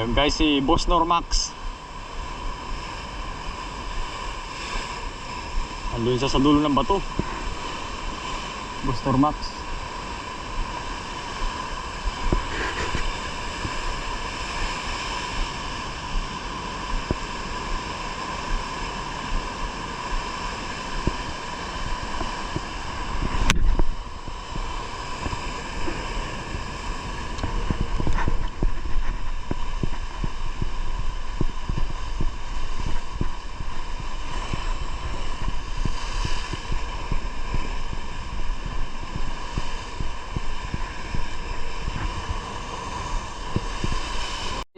Ayun guys, si Boss Normax. Andun siya sa dulo ng bato. Boss Normax.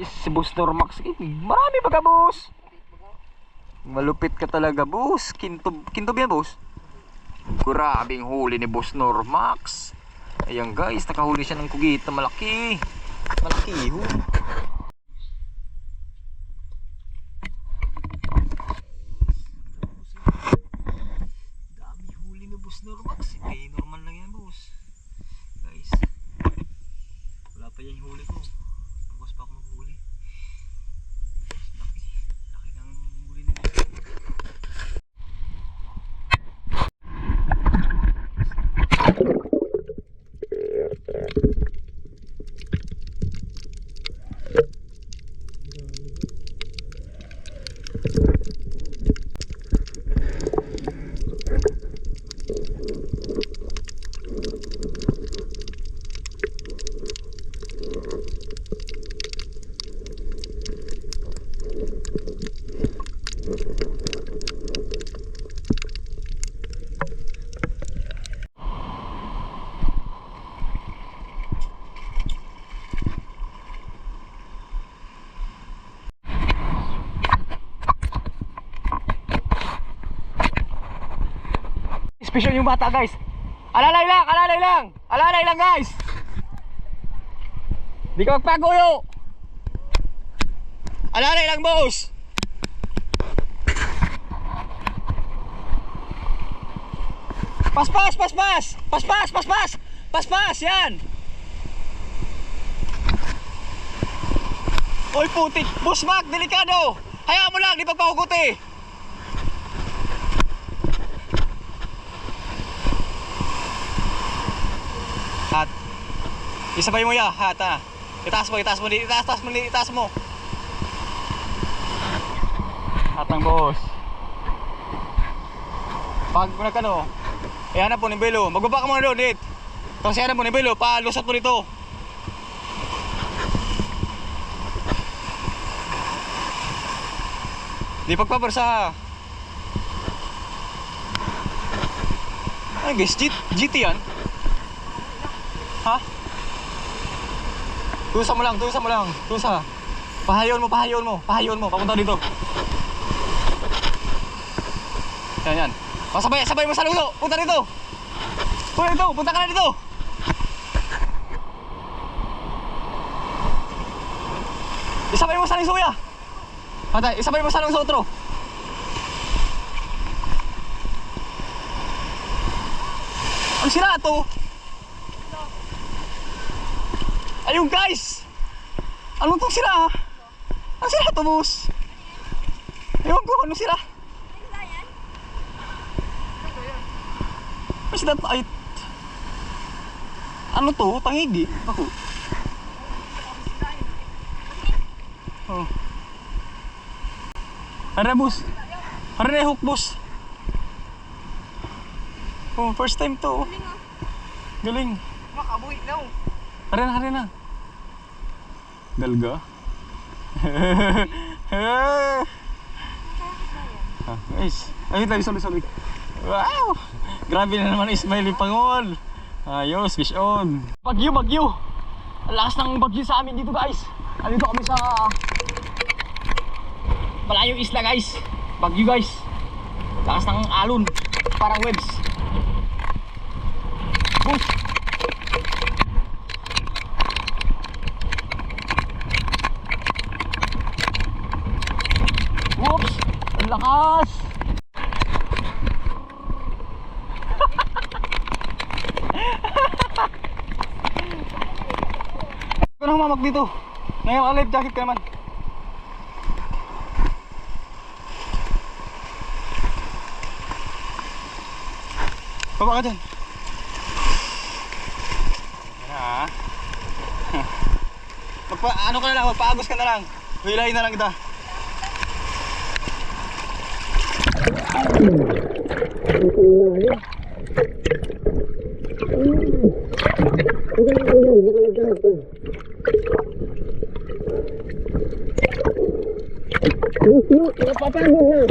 Si Boss Normax. Eh, marami baga boss. Malupit ka talaga boss. Kintob, kintob yan boss. Grabing huli ni Boss Normax. Ayan guys, nakahuli siya ng kugita malaki. Malaki ho. Dami huli ni Boss Normax. Eh, normal lang yan boss. Guys. Wala pa yan yung huli ko. Bukas pa ako maghuli. Laki. Laki ng huli ni Boss. Special yung bata guys. Alalay lang, alalay lang. Alalay lang guys. Di ka magpaguyo. Alalay lang boss. Paspas, paspas. Paspas, paspas. Paspas, yan. Oy putik, boss delikado. Hayaan mo lang, di pagpahuguti. Hat. Isabay mo ya, hat ha. Itaas mo, itaas mo, itaas, itaas mo, itaas mo. Hat ng boss. Pag nag ano, eh hanap po ni Belo. Magbaba ka muna doon, dit. Tapos hanap po ni Belo, palusot mo dito. Di pagpaparsa ha. Ay guys, G GT yan. Tusa mo lang, tusa mo lang, tusa. Pahayon mo, pahayon mo, pahayon mo, papunta dito. Yan, yan. Pasabay, sabay mo sa lulo, punta dito. Punta dito, punta ka na dito. Isabay mo sa lisuya. Patay, isabay mo sa sa otro. Ang sira to. Ayun guys! Anong tong sira? Ang sira to boss? Ewan ko, anong sira? Mas dat ay... Ano to? Tangigi? Ako. Oh. Ara boss. Na hook boss. Oh, first time to. oh. Galing. Makabuhi daw. Hari na, hari na. Dalga? guys. Ay, tayo, sorry, sorry. Wow! Grabe na naman Ismail yung Pangol. Ayos, fish on. Bagyo, bagyo. Lakas ng bagyo sa amin dito guys. Andito kami sa malayong isla guys. Bagyo guys. Lakas ng alon. Parang waves. lakas Ikaw na humamag dito. Ngayon ka life jacket ka naman. Baba ka dyan. Magpa ano ka na lang, magpaagos ka na lang. Hilahin na lang kita. Ito na yun. Ito na yun. Ito na yun. Ito Lucio, napapagod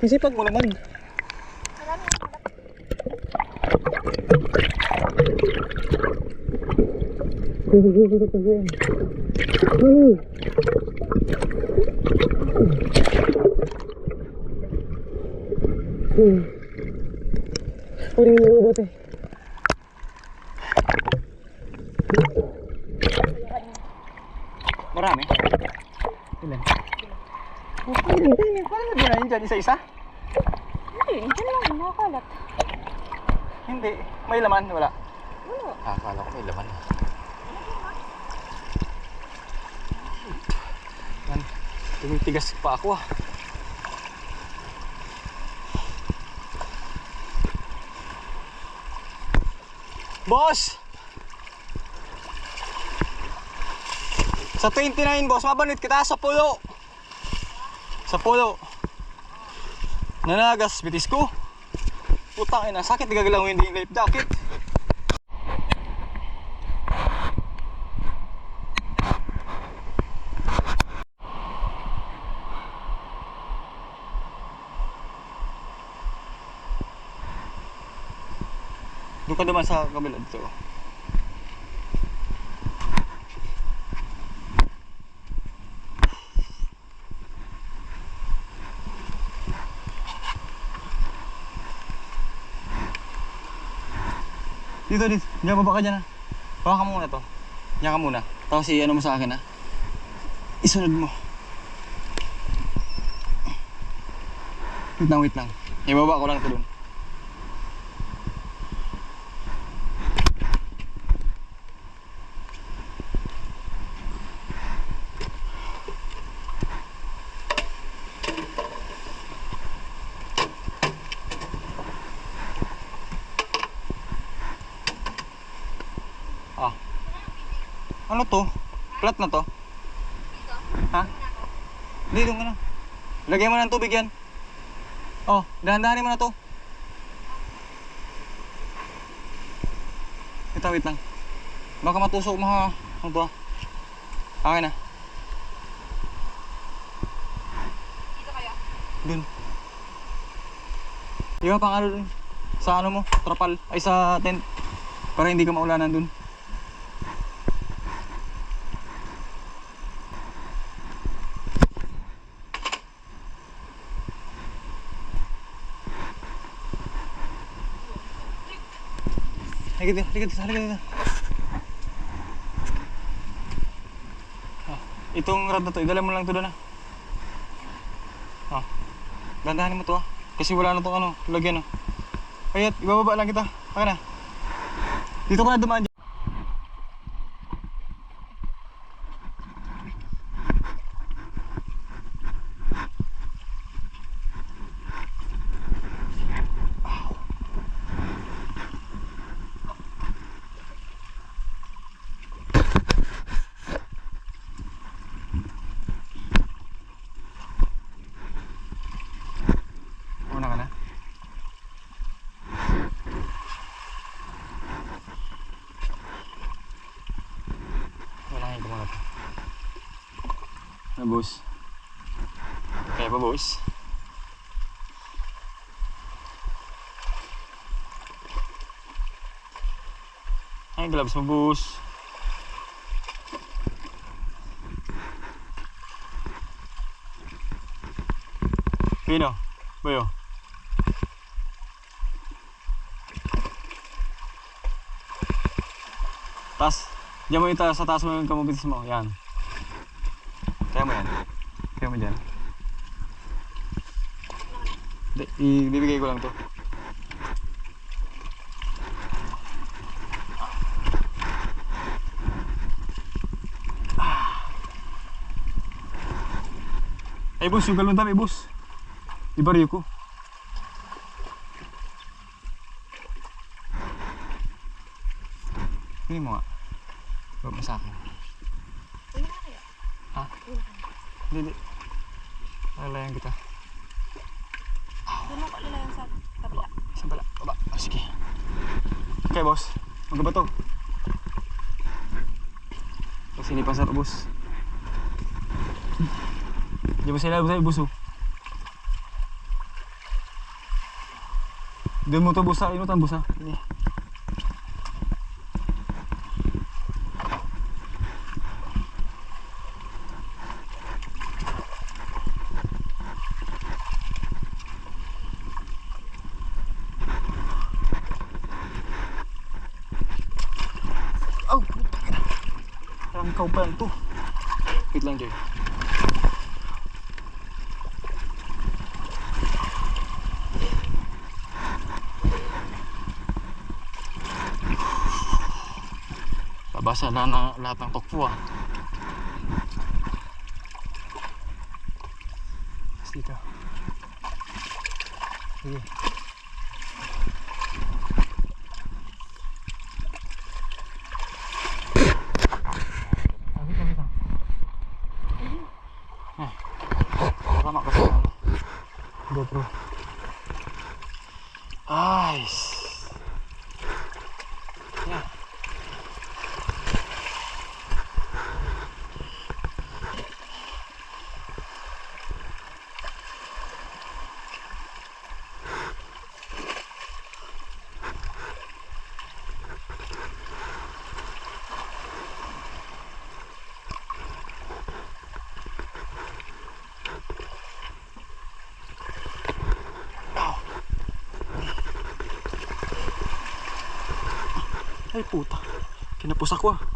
Isipag mo naman. Kunin mo yung Marami? Ilan? Hindi, hindi. Paano mo dinahin dyan? Isa-isa? Hindi, hindi lang, nakakalat. Hindi. May laman? Wala. Wala. Ah, akala ko may laman. Yan. Tumitigas pa ako ah. Boss! Sa 29 boss, mabanit kita sa pulo. Sa pulo. Nanagas, bitis ko. Putang ina, sakit gagalaw hindi yung life jacket. Doon ka naman sa kabila dito. Dito, dito. Diyan, baba ka dyan ha. Baba ka muna to. Diyan ka muna. Tapos i-ano mo sa akin ha. Isunod mo. Wait lang, wait lang. Ibaba ko lang ito dun. Ah. Ano to? Flat na to? Ha? Hindi, doon ka na. Lagyan mo ng tubig yan. Oh, dahan-dahanin mo na to. Ito, wait lang. Baka matusok mo ha. Ano to? Akin na. Dito kayo? Dun. Iba pang ano dun. Sa ano mo? Trapal. Ay sa tent. Para hindi ka maulanan dun. Halika dito, halika dito, halika dito. Ah, itong rod na to, idala mo lang to doon ah. Ah. Dandahanin mo to ah. Kasi wala na tong ano, lagyan oh. Kaya ibababa lang kita. Baka na. Dito ka na dumaan. Una ka na? Walangin ko muna to. Na boss. Kaya pa boss? Ay, gloves mo boss. Pino, Boyo. Tas, diyan mo yung sa taas mo yung kamubitis mo. Yan. Kaya mo yan. Kaya mo dyan. Hindi, ibibigay ko lang to. Ay boss, yung galon dami boss. Ibariyo ko. Pili mo nga. Huwag mo sa akin. Uy, na kaya? Ha? Hindi, hindi. Alalayan kita. Doon mo kalalayan sa kabila. Saan pala? Baba. Ah, sige. Okay, boss. Mag ba to? Pag sinipan sa boss. Di ba sila sa boss oh? Doon mo to boss ha. Inutan boss ha. Hindi. Oh, puta ka na. Lang to. Wait lang, Jay. Babasa na na lahat ng tokpo ah. Dito. Sige. Ah, wait lang, wait lang. Eh, tama kasi ang GoPro. Ayos. Yan. Ay puta. Kinapos ako ah.